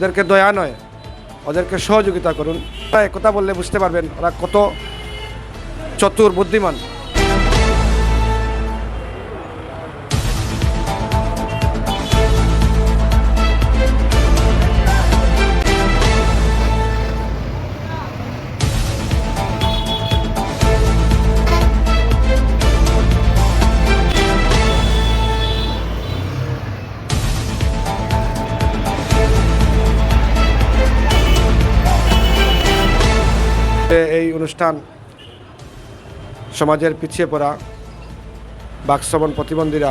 ওদেরকে দয়া নয় ওদেরকে সহযোগিতা করুন। কথা বললে বুঝতে পারবেন ওরা কত চতুর বুদ্ধিমান। এই অনুষ্ঠান সমাজের পিছিয়ে পড়া বাকশ্রবণ প্রতিবন্ধীরা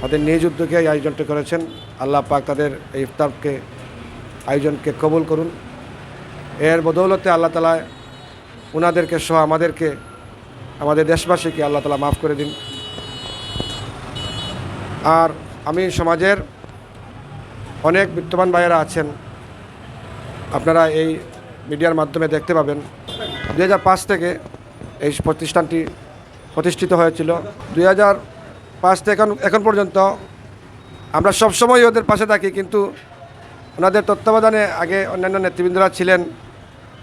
তাদের নিজ উদ্যোগে এই আয়োজনটি করেছেন। আল্লাহ পাক তাদের এই ইফতারকে, আয়োজনকে কবুল করুন। এর বদৌলতে আল্লাহ তালা ওনাদেরকে সহ আমাদেরকে, আমাদের দেশবাসীকে আল্লাহ তালা মাফ করে দিন। আর আমি সমাজের অনেক বিত্তবান ভাইয়েরা আছেন। আপনারা এই মিডিয়ার মাধ্যমে দেখতে পাবেন। দু হাজার পাঁচ থেকে এই প্রতিষ্ঠানটি প্রতিষ্ঠিত হয়েছিল। দুই হাজার পাঁচ থেকে এখন এখন পর্যন্ত আমরা সবসময় ওদের পাশে থাকি, কিন্তু ওনাদের তত্ত্বাবধানে আগে অন্যান্য নেতৃবৃন্দরা ছিলেন।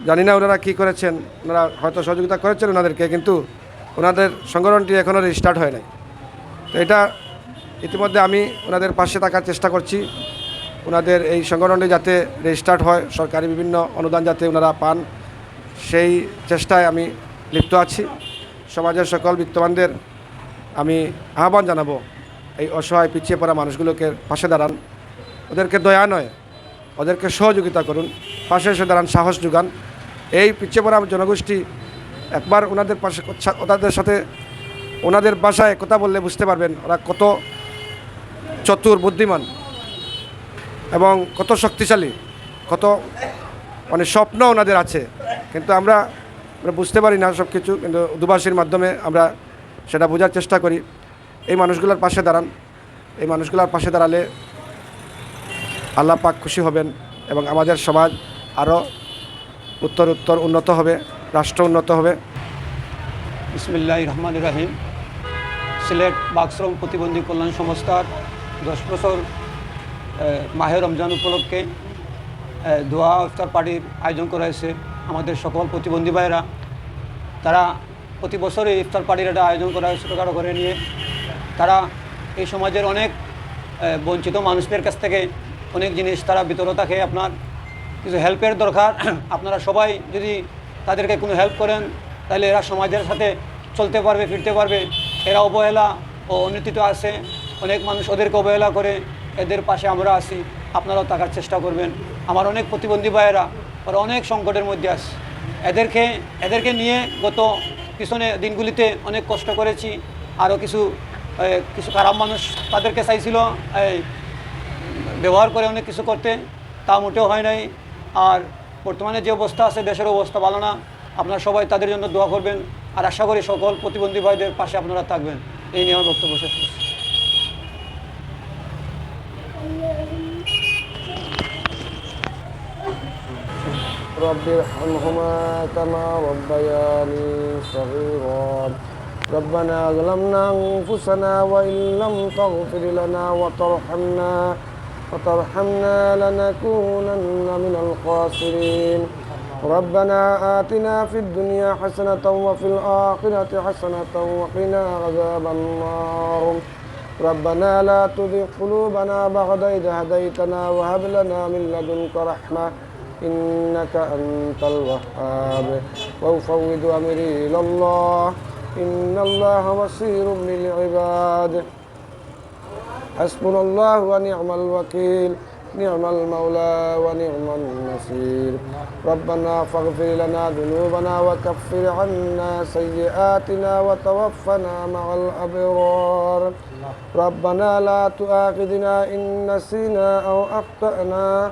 জানি না ওনারা কী করেছেন, ওনারা হয়তো সহযোগিতা করেছেন ওনাদেরকে, কিন্তু ওনাদের সংগঠনটি এখনও রেজিস্টার্ট হয় নাই। তো এটা ইতিমধ্যে আমি ওনাদের পাশে থাকার চেষ্টা করছি। ওনাদের এই সংগঠনটি যাতে রেজিস্টার্ট হয়, সরকারি বিভিন্ন অনুদান যাতে ওনারা পান। সেই চেষ্টায় আমি লিপ্ত আছি। সমাজের সকল বিত্তবানদের আমি আহ্বান জানাব, এই অসহায় পিছিয়ে পড়া মানুষগুলোকে পাশে দাঁড়ান। ওদেরকে দয়া নয়, ওদেরকে সহযোগিতা করুন, পাশে এসে দাঁড়ান, সাহস যোগান। এই পিছিয়ে পড়া জনগোষ্ঠী একবার ওনাদের পাশে ওনাদের সাথে ওনাদের বাসায় কথা বললে বুঝতে পারবেন ওরা কত চতুর বুদ্ধিমান এবং কত শক্তিশালী, কত মানে স্বপ্ন ওনাদের আছে। কিন্তু আমরা আমরা বুঝতে পারি না সব কিছু কিন্তু দুভাষীর মাধ্যমে আমরা সেটা বোঝার চেষ্টা করি। এই মানুষগুলোর পাশে দাঁড়ান। এই মানুষগুলোর পাশে দাঁড়ালে আল্লাহ পাক খুশি হবেন এবং আমাদের সমাজ আরও উত্তর উত্তর উন্নত হবে রাষ্ট্র উন্নত হবে। ইসমিল্লাহ রহমান রাহিম। সিলেট বাক্সরম প্রতিবন্ধী কল্যাণ সংস্থার দশ বছর এ, মাহে রমজান উপলক্ষে দোয়া ইফতার পার্টির আয়োজন করা হয়েছে। আমাদের সকল প্রতিবন্ধী ভাইয়েরা, তারা প্রতি বছরই ইফতার পার্টির একটা আয়োজন করা হয়, ছোটোখাটো করে নিয়ে। তারা এই সমাজের অনেক বঞ্চিত মানুষদের কাছ থেকে অনেক জিনিস তারা বিতরণ থাকে আপনার কিছু হেল্পের দরকার। আপনারা সবাই যদি তাদেরকে কোনো হেল্প করেন, তাহলে এরা সমাজের সাথে চলতে পারবে, ফিরতে পারবে। এরা অবহেলা ও অনীতিত আছে। অনেক মানুষ ওদেরকে অবহেলা করে, এদের পাশে আমরা আছি। আপনারাও থাকার চেষ্টা করবেন। আমার অনেক প্রতিবন্ধী ভাইয়েরা ওরা অনেক সংকটের মধ্যে আছে। এদেরকে এদেরকে নিয়ে গত পিছনে দিনগুলিতে অনেক কষ্ট করেছি আরও কিছু কিছু খারাপ মানুষ তাদেরকে চাইছিল ব্যবহার করে অনেক কিছু করতে, তা মোটেও হয় নাই। আর বর্তমানে যে অবস্থা আছে, দেশের অবস্থা ভালো না, আপনারা সবাই তাদের জন্য দোয়া করবেন। আর আশা করি সকল প্রতিবন্ধী ভাইদের পাশে আপনারা থাকবেন। এই নিয়ে আমার বক্তব্য শেষ করছি। رب ارحمهما كما ربياني صغيرا. ربنا ظلمنا أنفسنا وإن لم تغفر لنا وترحمنا وترحمنا لنكونن من الخاسرين. ربنا آتنا في الدنيا حسنة وفي الآخرة حسنة وقنا عذاب النار. ربنا لا تزغ قلوبنا بعد إذ هديتنا وهب لنا من لدنك رحمة إنك أنت الوهاب. وأفوض أمري إلى الله. إن الله بصير بالعباد. حسبنا الله ونعم الوكيل. نعم المولى ونعم النصير. ربنا فاغفر لنا ذنوبنا وكفر عنا سيئاتنا وتوفنا مع الأبرار. ربنا لا تؤاخذنا إن نسينا أو أخطأنا.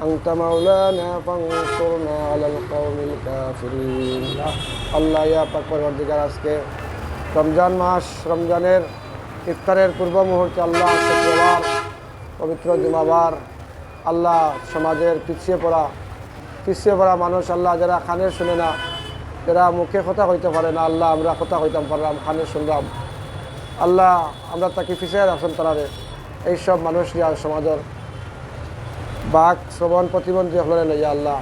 أنت مولانا فانصرنا على القوم الكافرين আল্লাহ ইয়া পাক পরবর্তীকার আজকে রমজান মাস রমজানের ইফতারের পূর্ব মুহূর্তে আল্লাহ শুক্রবার পবিত্র জুমাবার আল্লাহ সমাজের পিছিয়ে পড়া পিছিয়ে পড়া মানুষ আল্লাহ যারা খানের শুনে না যারা মুখে কথা হইতে পারে না আল্লাহ আমরা কথা হইতাম পারলাম খানে শুনলাম আল্লাহ আমরা তাকে পিছিয়ে রাখছেন তারারে এইসব মানুষ নিয়ে সমাজের বাক শ্রবণ প্রতিবন্ধী হলে লইয়া আল্লাহ।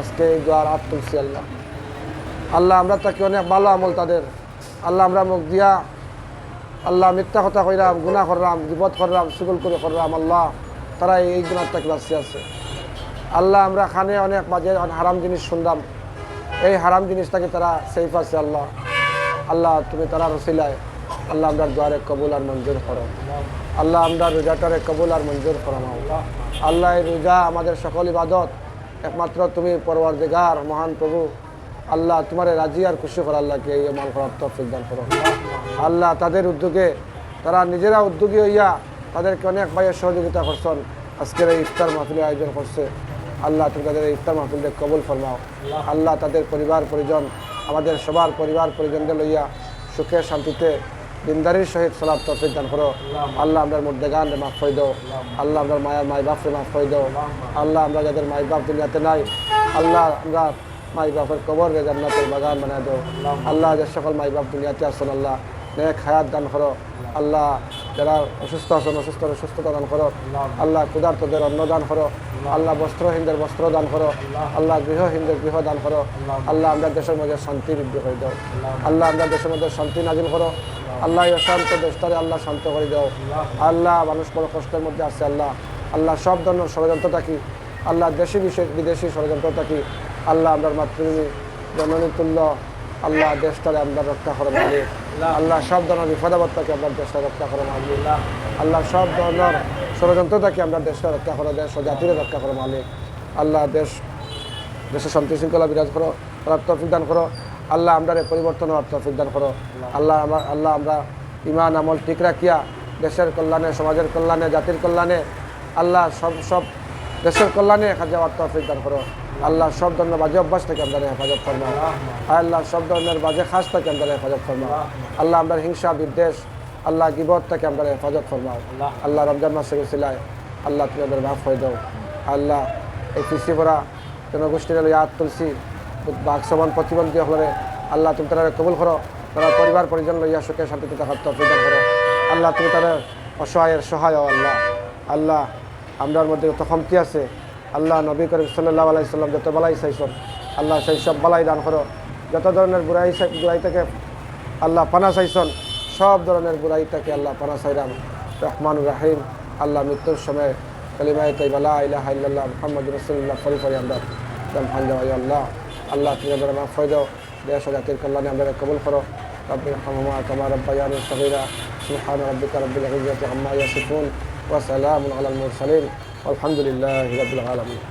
আজকে এই দ্বার হাত তুলছি আল্লাহ। আল্লাহ আমরা তাকে অনেক ভালো আমল তাদের। আল্লাহ আমরা মুখ দিয়া আল্লাহ মিথ্যা কথা কইরাম গুণা করলাম বিপদ করলাম সুগুল করে করলাম আল্লাহ। তারা এই গুণার তাকে বাঁচি আছে। আল্লাহ আমরা খানে অনেক অনেক হারাম জিনিস শুনলাম এই হারাম জিনিসটাকে তারা সেফ আছে আল্লাহ। আল্লাহ তুমি তারা রসিলায়। আল্লাহ আমরা দ্বারে কবুল আর মঞ্জুর করো। আল্লাহ আমরা রোজাটারে কবুল আর মঞ্জুর ফরমাও। আল্লাহ রোজা আমাদের সকল ইবাদত, একমাত্র তুমি পরওয়ারদিগার, মহান প্রভু। আল্লাহ তোমার রাজি আর খুশি করা আল্লাহকে এই মাল করার তফিক দান করো আল্লাহ তাদের উদ্যোগে, তারা নিজেরা উদ্যোগী হইয়া তাদেরকে অনেক ভাইয়ের সহযোগিতা করছেন। আজকের এই ইফতার মাহফিলের আয়োজন করছে। আল্লাহ তুমি তাদের ইফতার মাহফিলকে কবুল ফরমাও। আল্লাহ তাদের পরিবার পরিজন, আমাদের সবার পরিবার পরিজনদের লইয়া সুখে শান্তিতে দিনদারির সহিত সলাপ তফিক দান করো আল্লাহ আমরা মধ্যে গান মাফ হয়ে দাও আল্লাহ আমরা মায়ের মাই বাপরে মাফ হয়ে দাও আল্লাহ আমরা যাদের মাই বাপ দুনিয়াতে নাই আল্লাহ আমরা মাই বাপের কবর রে জান্নাতের বাগান বানায় দাও আল্লাহ যে সকল মাই বাপ দুনিয়াতে আসছেন আল্লাহ নেক হায়াত দান করো আল্লাহ যারা অসুস্থ আছেন অসুস্থ সুস্থতা দান করো আল্লাহ ক্ষুধার্তদের অন্ন দান করো আল্লাহ বস্ত্রহীনদের বস্ত্র দান করো আল্লাহ গৃহহীনদের গৃহ দান করো আল্লাহ আমরা দেশের মধ্যে শান্তি বৃদ্ধি করে দাও আল্লাহ আমরা দেশের মধ্যে শান্তি নাজিল করো আল্লাহ অশান্ত দেশটারে আল্লাহ শান্ত করে দাও। আল্লাহ মানুষ বড় কষ্টের মধ্যে আছে, আল্লাহ। আল্লাহ সব ধরনের ষড়যন্ত্র থাকি। আল্লাহ দেশি বিশেষ বিদেশি ষড়যন্ত্র থাকি। আল্লাহ আমরা মাতৃভূমি জননী তুল্য আল্লাহ দেশটারে আমরা রক্ষা করে মালিক। আল্লাহ সব ধরনের বিপদাবাদ থেকে আমরা দেশটা রক্ষা করে মালিক। আল্লাহ সব ধরনের ষড়যন্ত্র থেকে আমরা দেশটা রক্ষা করে, দেশ ও জাতির রক্ষা করে মালিক। আল্লাহ দেশ, দেশে শান্তি শৃঙ্খলা বিরাজ করো তৌফিক দান করো। আল্লাহ আমরা পরিবর্তন তৌফিক করো। আল্লাহ আমার আল্লাহ আমরা ইমান আমল ঠিক রাখিয়া দেশের কল্যাণে, সমাজের কল্যাণে, জাতির কল্যাণে আল্লাহ সব সব দেশের কল্যাণে যাওয়ার তৌফিক দান করো। আল্লাহ সব ধরনের বাজে অভ্যাস থেকে আমরা হেফাজত ফরমাও। আল্লাহ সব ধরনের বাজে খাস থেকে আমরা হেফাজত ফরমাও। আল্লাহ আমরা হিংসা, বিদ্বেষ, আল্লাহ গিবত থেকে আমরা হেফাজত ফরমাও। আল্লাহ রমজান মাসে গেছিলায়, আল্লাহ তুমি আমাদের মাফ হয়ে দাও। আল্লাহ এই কৃষি ভরা জনগোষ্ঠীর ইয়াদ তুলসী বাক সমান প্রতিবন্ধী হলে আল্লাহ তুমি তারা কবুল করো। তারা পরিবার পরিজন লইয়া সুখে শান্তিতে থাকার তফিক দান করো। আল্লাহ তুমি তারা অসহায়ের সহায় আল্লাহ। আল্লাহ, আমরার মধ্যে যত কমতি আছে, আল্লাহ নবী করিম সাল্লাহ আলাইসাল্লাম যত বালাই চাইছেন, আল্লাহ সেই সব বালাই দান করো। যত ধরনের বুড়াই বুড়াই থেকে আল্লাহ পানা চাইছেন, সব ধরনের বুড়াই থেকে আল্লাহ পানা চাইরাম। রহমান রাহিম। আল্লাহ মৃত্যুর সময় কালিমায় তাইবালা ইলাহা ইল্লাল্লাহ মুহাম্মদ রাসূলুল্লাহ ফরি আমরা আল্লাহ। আল্লাহ তুমি আমাদের মাফ হয়ে দাও দেশ ও জাতির কল্যাণে আমাদের কবুল করো رب ارحمهما كما ربياني صغيرا سبحان ربك رب العزة عما يصفون وسلام على المرسلين والحمد لله رب العالمين